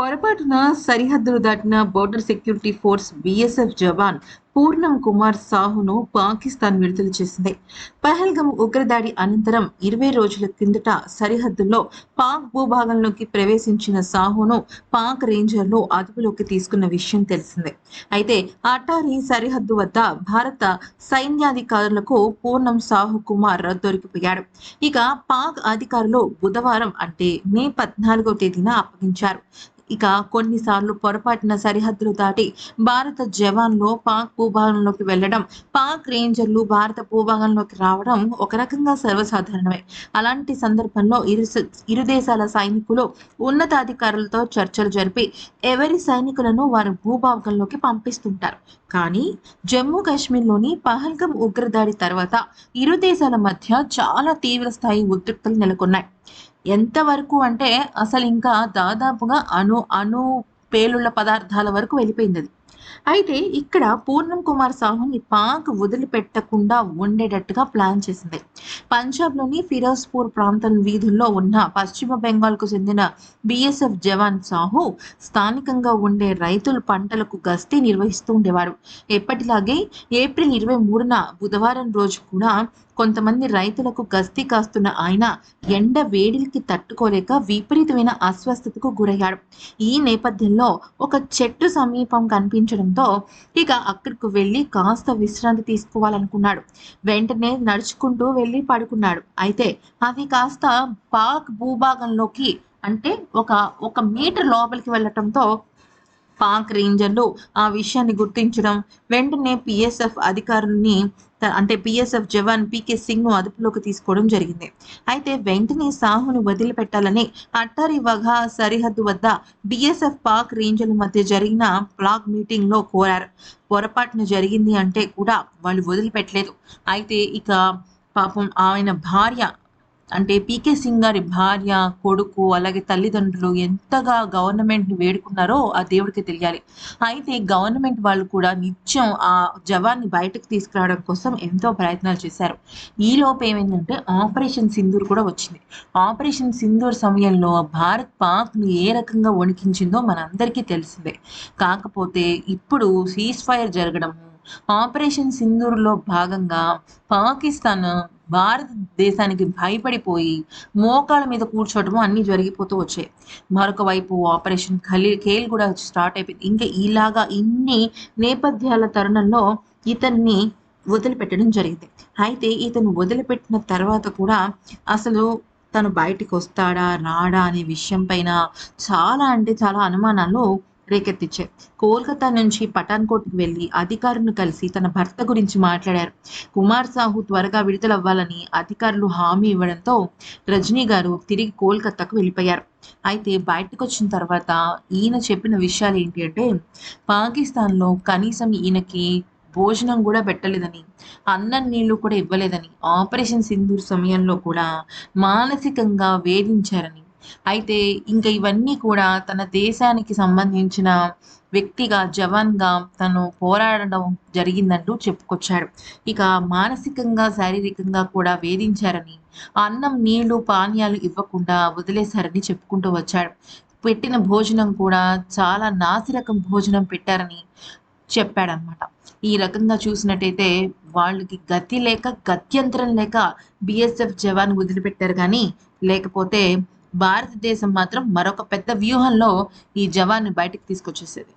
పొరపాటున సరిహద్దులు దాటిన border security force BSF jawan Purnam Kumar సాహును Pakistan విడుదల చేసింది. పహల్గం ఉగ్రదాడి అనంతరం ఇరవై రోజుల కిందట సరిహద్దుల్లో పాక్ భూభాగంలోకి ప్రవేశించిన సాహును పాక్ రేంజర్లు అదుపులోకి తీసుకున్న విషయం తెలిసిందే. అయితే అటారీ సరిహద్దు వద్ద భారత సైన్యాధికారులకు పూర్ణం సాహు కుమార్ దొరికిపోయాడు. ఇక పాక్ అధికారులు బుధవారం అంటే మే పద్నాలుగో తేదీన అప్పగించారు. ఇక కొన్నిసార్లు పొరపాటున సరిహద్దులు దాటి భారత జవాన్లు పాక్ భూభాగంలోకి వెళ్ళడం పాక్ రేంజర్లు భారత భూభాగంలోకి రావడం ఒక రకంగా సర్వసాధారణమే. అలాంటి సందర్భంలో ఇరు ఇరు దేశాల సైనికులు ఉన్నతాధికారులతో చర్చలు జరిపి ఎవరి సైనికులను వారి భూభాగంలోకి పంపిస్తుంటారు. కానీ జమ్మూ కాశ్మీర్లోని పహల్గం ఉగ్రదాడి తర్వాత ఇరు దేశాల మధ్య చాలా తీవ్ర స్థాయి ఉద్రిక్తలు నెలకొన్నాయి. ఎంతవరకు అంటే అసలు ఇంకా దాదాపుగా అణు అణు పేలుళ్ళ పదార్థాల వరకు వెళ్ళిపోయింది అది. అయితే ఇక్కడ పూర్ణం కుమార్ సాహుని పాక్ వదిలిపెట్టకుండా ఉండేటట్టుగా ప్లాన్ చేసింది. పంజాబ్లోని ఫిరోజ్పూర్ ప్రాంతం వీధుల్లో ఉన్న పశ్చిమ బెంగాల్కు చెందిన బిఎస్ఎఫ్ జవాన్ సాహు స్థానికంగా ఉండే రైతుల పంటలకు గస్తీ నిర్వహిస్తూ ఉండేవాడు. ఎప్పటిలాగే ఏప్రిల్ ఇరవై మూడున బుధవారం రోజు కూడా కొంతమంది రైతులకు గస్తీ కాస్తున్న ఆయన ఎండ వేడికి తట్టుకోలేక విపరీతమైన అస్వస్థతకు గురయ్యాడు. ఈ నేపథ్యంలో ఒక చెట్టు సమీపం కనిపించడంతో ఇక అక్కడికి వెళ్ళి కాస్త విశ్రాంతి తీసుకోవాలనుకున్నాడు. వెంటనే నడుచుకుంటూ వెళ్ళి పడుకున్నాడు. అయితే అది కాస్త పాక్ భూభాగంలోకి అంటే ఒక ఒక మీటర్ లోపలికి వెళ్ళటంతో పాక్ రేంజర్లు ఆ విషయాన్ని గుర్తించడం వెంటనే పిఎస్ఎఫ్ అధికారుల్ని అంటే పిఎస్ఎఫ్ జవాన్ పీకే సింగ్ను అదుపులోకి తీసుకోవడం జరిగింది. అయితే వెంటనే సాహును వదిలిపెట్టాలని అట్టారి వఘా సరిహద్దు వద్ద బిఎస్ఎఫ్ పాక్ రేంజర్ల మధ్య జరిగిన బ్లాక్ మీటింగ్లో కోరారు. పొరపాటున జరిగింది అంటే కూడా వాళ్ళు వదిలిపెట్టలేదు. అయితే ఇక పాపం ఆయన భార్య అంటే పీకే సింగ్ గారి భార్య కొడుకు అలాగే తల్లిదండ్రులు ఎంతగా గవర్నమెంట్ని వేడుకున్నారో ఆ దేవుడికి తెలియాలి. అయితే గవర్నమెంట్ వాళ్ళు కూడా నిత్యం ఆ జవాన్ని బయటకు తీసుకురావడం కోసం ఎంతో ప్రయత్నాలు చేశారు. ఈ లోపు ఏమైందంటే ఆపరేషన్ సింధూర్ కూడా వచ్చింది. ఆపరేషన్ సింధూర్ సమయంలో భారత్ పాక్ని ఏ రకంగా వణికించిందో మనందరికీ తెలిసిందే. కాకపోతే ఇప్పుడు సీజ్ ఫైర్ జరగడము ఆపరేషన్ సింధూర్లో భాగంగా పాకిస్తాన్ భారతదేశానికి భయపడిపోయి మోకాళ్ళ మీద కూర్చోవటము అన్నీ జరిగిపోతూ వచ్చాయి. మరొక వైపు ఆపరేషన్ ఖలీ కేల్ కూడా స్టార్ట్ అయిపోయింది. ఇంకా ఇలాగా ఇన్ని నేపథ్యాల తరుణంలో ఇతన్ని వదిలిపెట్టడం జరిగింది. అయితే ఇతను వదిలిపెట్టిన తర్వాత కూడా అసలు తను బయటికి వస్తాడా రాడా అనే విషయం పైన చాలా అంటే చాలా అనుమానాలు రేకెత్తించాయి కోల్కతా నుంచి పఠాన్కోట్కి వెళ్ళి అధికారులను కలిసి తన భర్త గురించి మాట్లాడారు. కుమార్ సాహు త్వరగా విడుదలవ్వాలని అధికారులు హామీ ఇవ్వడంతో రజనీ గారు తిరిగి కోల్కతాకు వెళ్ళిపోయారు. అయితే బయటకు వచ్చిన తర్వాత ఈయన చెప్పిన విషయాలు ఏంటి అంటే పాకిస్తాన్లో కనీసం ఈయనకి భోజనం కూడా పెట్టలేదని అన్నం నీళ్ళు కూడా ఇవ్వలేదని ఆపరేషన్ సింధూర్ సమయంలో కూడా మానసికంగా వేధించారని అయితే ఇంకా ఇవన్నీ కూడా తన దేశానికి సంబంధించిన వ్యక్తిగా జవాన్గా తను పోరాడడం జరిగిందంటూ చెప్పుకొచ్చాడు. ఇక మానసికంగా శారీరకంగా కూడా వేధించారని అన్నం నీళ్ళు పానీయాలు ఇవ్వకుండా వదిలేశారని చెప్పుకుంటూ వచ్చాడు. పెట్టిన భోజనం కూడా చాలా నాసిరకం భోజనం పెట్టారని చెప్పాడనమాట ఈ రకంగా చూసినట్టయితే వాళ్ళకి గతి లేక గత్యంతరం లేక బిఎస్ఎఫ్ జవాన్ వదిలిపెట్టారు కానీ లేకపోతే భారతదేశం మాత్రం మరొక పెద్ద వ్యూహంలో ఈ జవాన్ని బయటకు తీసుకొచ్చేసేది.